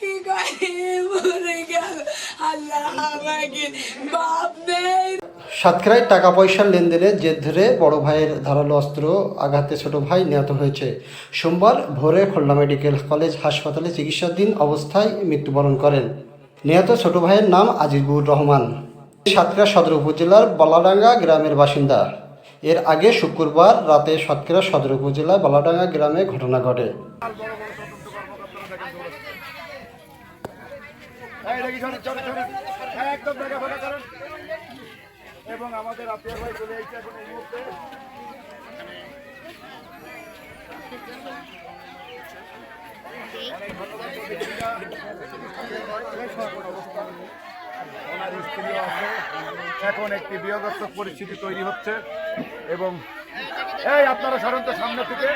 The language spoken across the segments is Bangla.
কি সাতক্ষীরায় টাকা পয়সার লেনদেনের জের ধরে বড় ভাইয়ের ধারালো অস্ত্র আঘাতে ছোট ভাই নিহত হয়েছে। সোমবার ভোরে খুলনা মেডিকেল কলেজ হাসপাতালে চিকিৎসাধীন অবস্থায় মৃত্যুবরণ করেন। নিহত ছোট ভাইয়ের নাম আজিবুর রহমান। সাতক্ষীরা সদর উপজেলার বলাডাঙ্গা গ্রামের বাসিন্দা। এর আগে শুক্রবার রাতে সাতক্ষীরা সদর উপজেলার বলাডাঙ্গা গ্রামে ঘটনা ঘটে। করেন। এবং আমাদের আত্মীয় ভাই চলে এসেছে এখন এই মুহূর্তে এখন একটি বিয়োগাত্মক পরিস্থিতি তৈরি হচ্ছে এবং এই আপনারা সাধারণত সামনে থেকে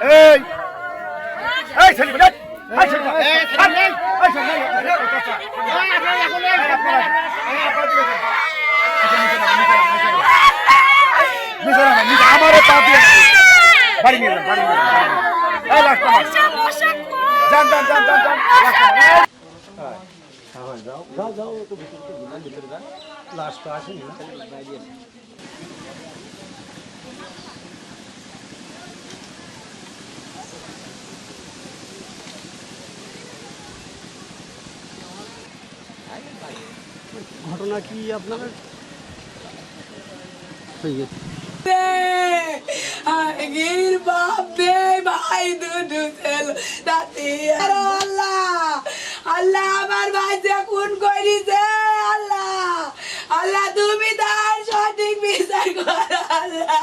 এই এই ছেলে এই এই ছেলে এই ছেলে এই ছেলে এই আপনারা নামা, বাড়ি নিয়ে যান এই লাস্ট আমার যান এই। ঘটনা কি আপনার আগের বাপ দে ভাই দুটো ছিল নাতি আর আল্লাহ। আল্লাহ আমার খুন করিছে আল্লাহ। আল্লাহ তুমি তার সঠিক বিচার করো আল্লাহ।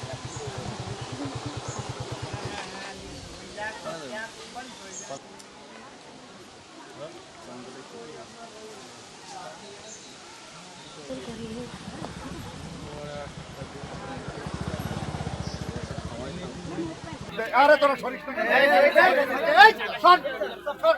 এই, তোরা এই, সর, সর।